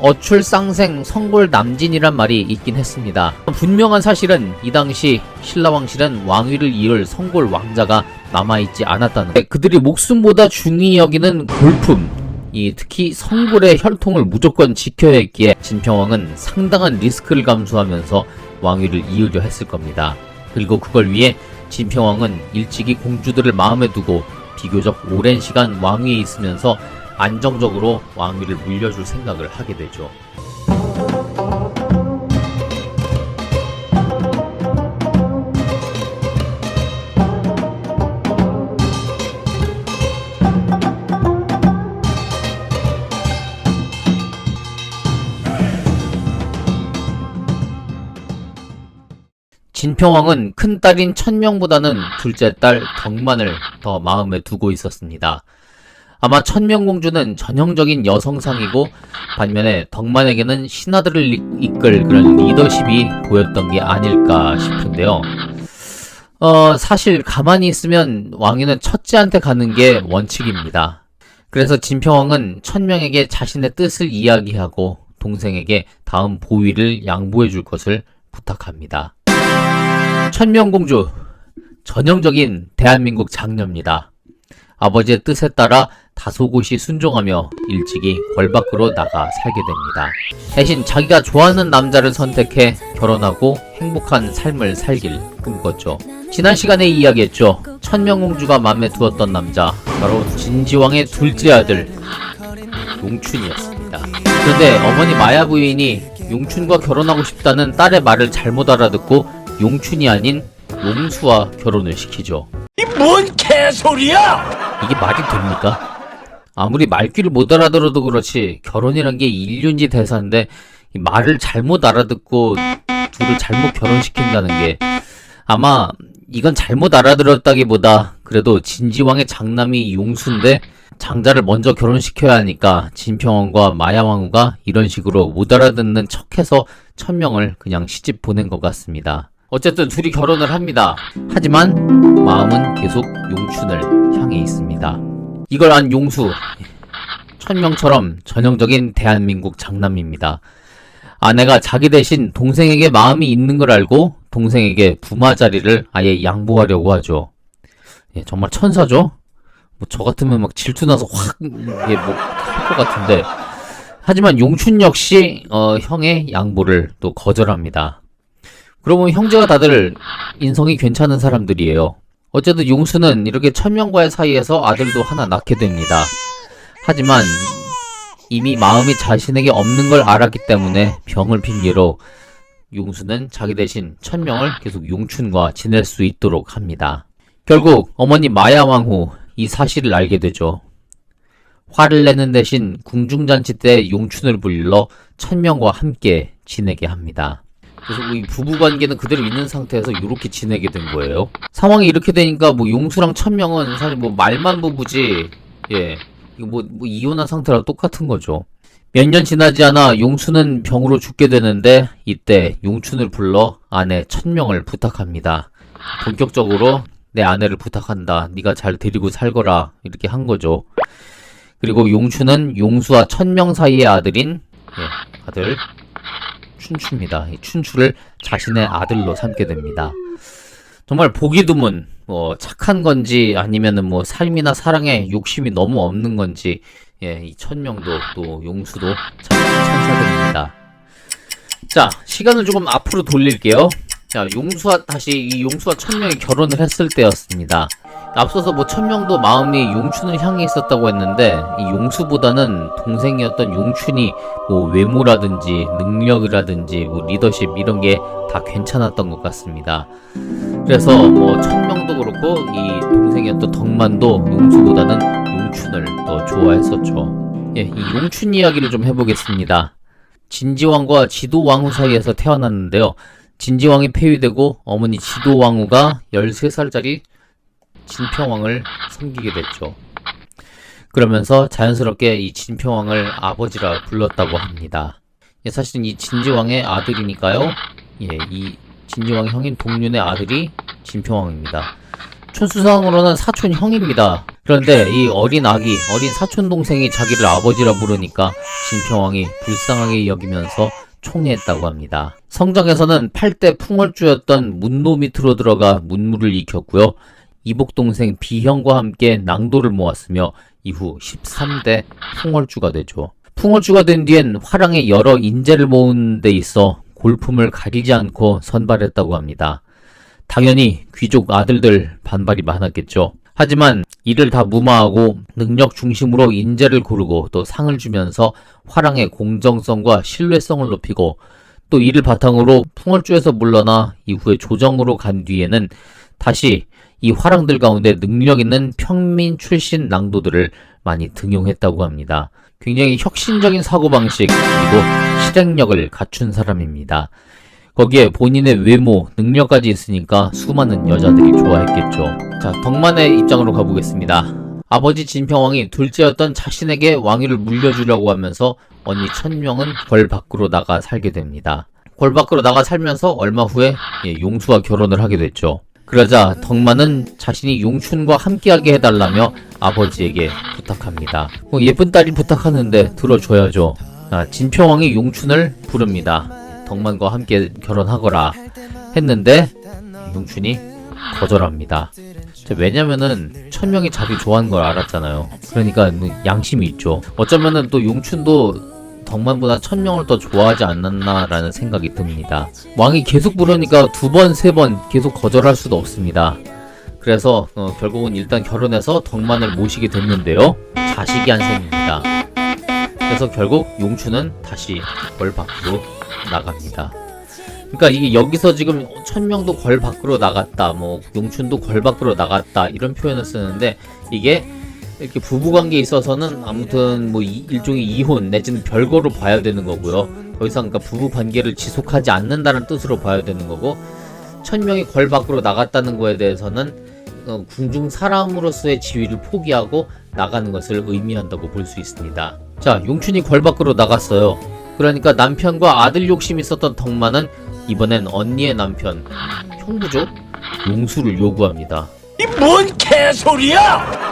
어출쌍생 성골 남진이란 말이 있긴 했습니다. 분명한 사실은 이 당시 신라 왕실은 왕위를 이을 성골 왕자가 남아있지 않았다는 것. 그들이 목숨보다 중히 여기는 골품, 이 특히 성골의 혈통을 무조건 지켜야 했기에 진평왕은 상당한 리스크를 감수하면서 왕위를 이으려 했을 겁니다. 그리고 그걸 위해 진평왕은 일찍이 공주들을 마음에 두고 비교적 오랜 시간 왕위에 있으면서 안정적으로 왕위를 물려줄 생각을 하게 되죠. 진평왕은 큰 딸인 천명보다는 둘째 딸 덕만을 더 마음에 두고 있었습니다. 아마 천명공주는 전형적인 여성상이고 반면에 덕만에게는 신하들을 이- 이끌 그런 리더십이 보였던 게 아닐까 싶은데요. 어, 사실 가만히 있으면 왕위는 첫째한테 가는 게 원칙입니다. 그래서 진평왕은 천명에게 자신의 뜻을 이야기하고 동생에게 다음 보위를 양보해 줄 것을 부탁합니다. 천명공주, 전형적인 대한민국 장녀입니다. 아버지의 뜻에 따라 다소곳이 순종하며 일찍이 궐 밖으로 나가 살게 됩니다. 대신 자기가 좋아하는 남자를 선택해 결혼하고 행복한 삶을 살길 꿈꿨죠. 지난 시간에 이야기했죠. 천명공주가 마음에 두었던 남자, 바로 진지왕의 둘째 아들, 용춘이었습니다. 그런데 어머니 마야 부인이 용춘과 결혼하고 싶다는 딸의 말을 잘못 알아듣고 용춘이 아닌 용수와 결혼을 시키죠. 이 뭔 개소리야! 이게 말이 됩니까? 아무리 말귀를 못 알아들어도 그렇지 결혼이란 게 인륜지 대사인데 이 말을 잘못 알아듣고 둘을 잘못 결혼시킨다는 게 아마 이건 잘못 알아들었다기보다 그래도 진지왕의 장남이 용수인데 장자를 먼저 결혼시켜야 하니까 진평원과 마야왕후가 이런 식으로 못 알아듣는 척해서 천명을 그냥 시집 보낸 것 같습니다. 어쨌든 둘이 결혼을 합니다. 하지만 마음은 계속 용춘을 향해 있습니다. 이걸 안 용수 천명처럼 전형적인 대한민국 장남입니다. 아내가 자기 대신 동생에게 마음이 있는 걸 알고 동생에게 부마 자리를 아예 양보하려고 하죠. 예, 정말 천사죠. 뭐 저 같으면 막 질투나서 확 예, 뭐할 것 같은데 하지만 용춘 역시 어, 형의 양보를 또 거절합니다. 그러면 형제가 다들 인성이 괜찮은 사람들이에요. 어쨌든 용수는 이렇게 천명과의 사이에서 아들도 하나 낳게 됩니다. 하지만 이미 마음이 자신에게 없는 걸 알았기 때문에 병을 핑계로 용수는 자기 대신 천명을 계속 용춘과 지낼 수 있도록 합니다. 결국 어머니 마야왕후 이 사실을 알게 되죠. 화를 내는 대신 궁중잔치 때 용춘을 불러 천명과 함께 지내게 합니다. 그래서 이 부부 관계는 그대로 있는 상태에서 이렇게 지내게 된 거예요. 상황이 이렇게 되니까 뭐 용수랑 천명은 사실 뭐 말만 부부지, 예, 뭐, 뭐 이혼한 상태랑 똑같은 거죠. 몇 년 지나지 않아 용수는 병으로 죽게 되는데 이때 용춘을 불러 아내 천명을 부탁합니다. 본격적으로 내 아내를 부탁한다. 네가 잘 데리고 살거라 이렇게 한 거죠. 그리고 용춘은 용수와 천명 사이의 아들인 예, 아들 춘추입니다. 이 춘추를 자신의 아들로 삼게 됩니다. 정말 보기 드문 뭐 착한 건지 아니면은 뭐 삶이나 사랑에 욕심이 너무 없는 건지 예, 이 천명도 또 용수도 참 천사들입니다. 자, 시간을 조금 앞으로 돌릴게요. 자, 용수와 다시 이 용수와 천명이 결혼을 했을 때였습니다. 앞서서 뭐 천명도 마음이 용춘을 향해 있었다고 했는데 이 용수보다는 동생이었던 용춘이 뭐 외모라든지 능력이라든지 뭐 리더십 이런 게 다 괜찮았던 것 같습니다. 그래서 뭐 천명도 그렇고 이 동생이었던 덕만도 용수보다는 용춘을 더 좋아했었죠. 예, 이 용춘 이야기를 좀 해보겠습니다. 진지왕과 지도왕후 사이에서 태어났는데요. 진지왕이 폐위되고 어머니 지도왕후가 13살짜리 진평왕을 섬기게 됐죠. 그러면서 자연스럽게 이 진평왕을 아버지라 불렀다고 합니다. 예, 사실은 이 진지왕의 아들이니까요. 예, 이 진지왕 형인 동륜의 아들이 진평왕입니다. 촌수상으로는 사촌 형입니다. 그런데 이 어린 아기, 어린 사촌 동생이 자기를 아버지라 부르니까 진평왕이 불쌍하게 여기면서 총애했다고 합니다. 성장에서는 8대 풍월주였던 문노 밑으로 들어가 문무를 익혔고요. 이복 동생 비형과 함께 낭도를 모았으며 이후 13대 풍월주가 되죠. 풍월주가 된 뒤엔 화랑의 여러 인재를 모은 데 있어 골품을 가리지 않고 선발했다고 합니다. 당연히 귀족 아들들 반발이 많았겠죠. 하지만 이를 다 무마하고 능력 중심으로 인재를 고르고 또 상을 주면서 화랑의 공정성과 신뢰성을 높이고 또 이를 바탕으로 풍월주에서 물러나 이후에 조정으로 간 뒤에는 다시 이 화랑들 가운데 능력 있는 평민 출신 낭도들을 많이 등용했다고 합니다. 굉장히 혁신적인 사고방식 그리고 실행력을 갖춘 사람입니다. 거기에 본인의 외모, 능력까지 있으니까 수많은 여자들이 좋아했겠죠. 자, 덕만의 입장으로 가보겠습니다. 아버지 진평왕이 둘째였던 자신에게 왕위를 물려주려고 하면서 언니 천명은 궐 밖으로 나가 살게 됩니다. 궐 밖으로 나가 살면서 얼마 후에 예, 용수와 결혼을 하게 됐죠. 그러자 덕만은 자신이 용춘과 함께하게 해달라며 아버지에게 부탁합니다. 뭐 예쁜 딸이 부탁하는데 들어줘야죠. 아, 진평왕이 용춘을 부릅니다. 덕만과 함께 결혼하거라 했는데 용춘이 거절합니다. 자, 왜냐면은 천명이 자기 좋아하는 걸 알았잖아요. 그러니까 뭐 양심이 있죠. 어쩌면은 또 용춘도 덕만보다 천명을 더 좋아하지 않았나라는 생각이 듭니다. 왕이 계속 부르니까 두 번, 세 번 계속 거절할 수도 없습니다. 그래서 어, 결국은 일단 결혼해서 덕만을 모시게 됐는데요. 자식이 안 생깁니다. 그래서 결국 용춘은 다시 궐 밖으로 나갑니다. 그러니까 이게 여기서 지금 천명도 궐 밖으로 나갔다, 뭐 용춘도 궐 밖으로 나갔다 이런 표현을 쓰는데 이게 이렇게 부부 관계에 있어서는 아무튼 뭐 이- 일종의 이혼 내지는 별거로 봐야 되는 거고요. 더 이상 그러니까 부부 관계를 지속하지 않는다는 뜻으로 봐야 되는 거고 천명이 궐 밖으로 나갔다는 거에 대해서는 어, 궁중 사람으로서의 지위를 포기하고 나가는 것을 의미한다고 볼 수 있습니다. 자, 용춘이 궐 밖으로 나갔어요. 그러니까 남편과 아들 욕심이 있었던 덕만은 이번엔 언니의 남편, 형부죠? 용수를 요구합니다. 이 뭔 개소리야!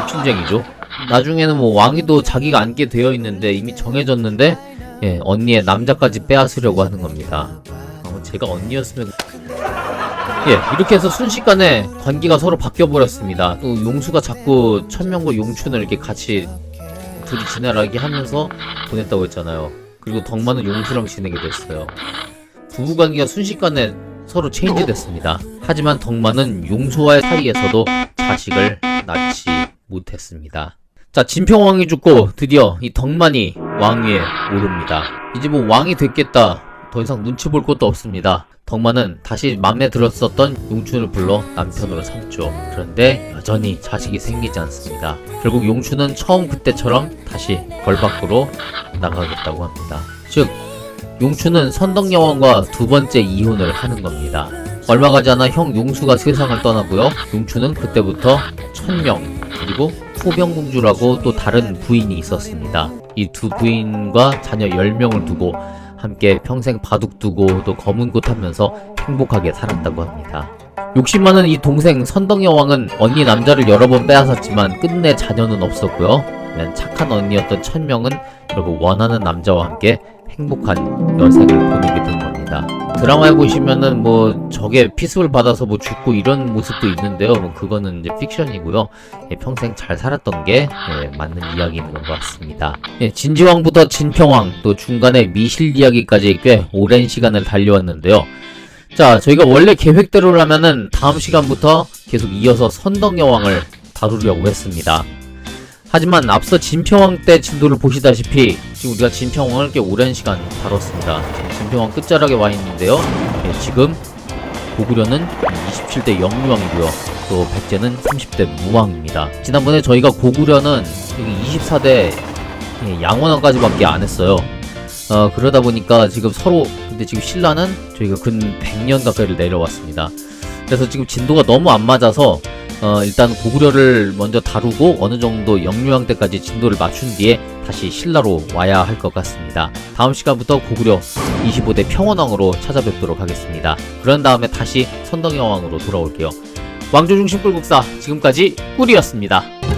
욕심쟁이죠. 나중에는 뭐 왕위도 자기가 앉게 되어 있는데 이미 정해졌는데 예, 언니의 남자까지 빼앗으려고 하는 겁니다. 어, 제가 언니였으면 예 이렇게 해서 순식간에 관계가 서로 바뀌어 버렸습니다. 또 용수가 자꾸 천명과 용춘을 이렇게 같이 둘이 지내라게 하면서 보냈다고 했잖아요. 그리고 덕만은 용수랑 지내게 됐어요. 부부 관계가 순식간에 서로 체인지 됐습니다. 하지만 덕만은 용수와의 사이에서도 자식을 낳지 못했습니다. 자, 진평왕이 죽고 드디어 이 덕만이 왕위에 오릅니다. 이제 뭐 왕이 됐겠다. 더 이상 눈치 볼 것도 없습니다. 덕만은 다시 맘에 들었었던 용춘을 불러 남편으로 삼죠. 그런데 여전히 자식이 생기지 않습니다. 결국 용춘은 처음 그때처럼 다시 걸 밖으로 나가겠다고 합니다. 즉, 용춘은 선덕여왕과 두 번째 이혼을 하는 겁니다. 얼마 가지 않아 형 용수가 세상을 떠나고요. 용춘은 그때부터 천명 그리고 소병공주라고 또 다른 부인이 있었습니다. 이 두 부인과 자녀 10명을 두고 함께 평생 바둑 두고 또 검은 꽃 하면서 행복하게 살았다고 합니다. 욕심 많은 이 동생 선덕 여왕은 언니 남자를 여러 번 빼앗았지만 끝내 자녀는 없었고요. 착한 언니였던 천명은 결국 원하는 남자와 함께 행복한 여생을 보내게 된 겁니다. 드라마에 보시면은 뭐 적의 피습을 받아서 뭐 죽고 이런 모습도 있는데요. 뭐 그거는 이제 픽션이고요. 예, 평생 잘 살았던 게 예, 맞는 이야기인 것 같습니다. 예, 진지왕부터 진평왕 또 중간에 미실 이야기까지 꽤 오랜 시간을 달려왔는데요. 자, 저희가 원래 계획대로라면은 다음 시간부터 계속 이어서 선덕여왕을 다루려고 했습니다. 하지만 앞서 진평왕 때 진도를 보시다시피 지금 우리가 진평왕을 꽤 오랜 시간 다뤘습니다. 진평왕 끝자락에 와 있는데요. 예, 지금 고구려는 27대 영유왕이고요. 또 백제는 30대 무왕입니다. 지난번에 저희가 고구려는 여기 24대 양원왕까지밖에 안 했어요. 어, 그러다 보니까 지금 서로 근데 지금 신라는 저희가 근 100년 가까이를 내려왔습니다. 그래서 지금 진도가 너무 안 맞아서 어, 일단 고구려를 먼저 다루고 어느 정도 영유왕 때까지 진도를 맞춘 뒤에 다시 신라로 와야 할 것 같습니다. 다음 시간부터 고구려 25대 평원왕으로 찾아뵙도록 하겠습니다. 그런 다음에 다시 선덕여왕으로 돌아올게요. 왕조 중심 꿀국사 지금까지 꿀이었습니다.